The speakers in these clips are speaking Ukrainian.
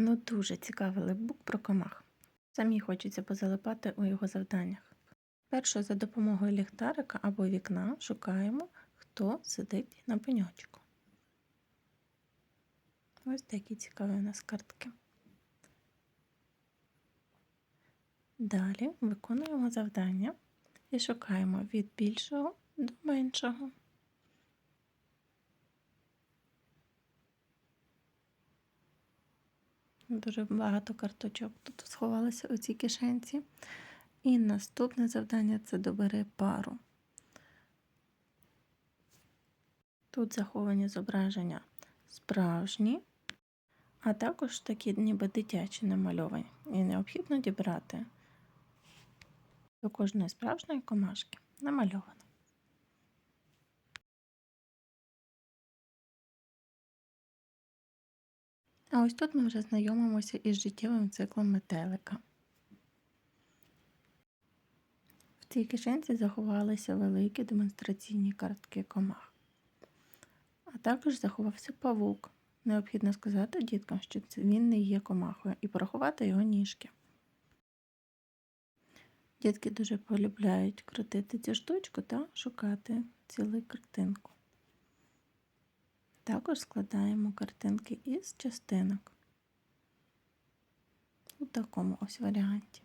Ну, дуже цікавий лепбук про комах. Самі хочеться позалипати у його завданнях. Перше, за допомогою ліхтарика або вікна шукаємо, хто сидить на пеньочку. Ось такі цікаві у нас картки. Далі виконуємо завдання і шукаємо від більшого до меншого. Дуже багато карточок тут сховалося у цій кишенці. І наступне завдання це добери пару. Тут заховані зображення справжні, а також такі ніби дитячі намальовані. І необхідно дібрати до кожної справжньої комашки намальовано. А ось тут ми вже знайомимося із життєвим циклом метелика. В цій кишенці заховалися великі демонстраційні картки комах. А також заховався павук. Необхідно сказати діткам, що він не є комахою, і порахувати його ніжки. Дітки дуже полюбляють крутити цю штучку та шукати цілу картинку. Також складаємо картинки із частинок у такому ось варіанті.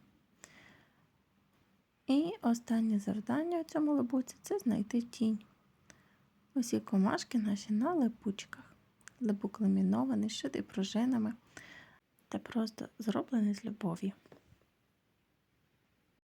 І останнє завдання у цьому лебуці це знайти тінь. Усі комашки наші на липучках. Липук ламінований, шитий пружинами та просто зроблений з любов'ю.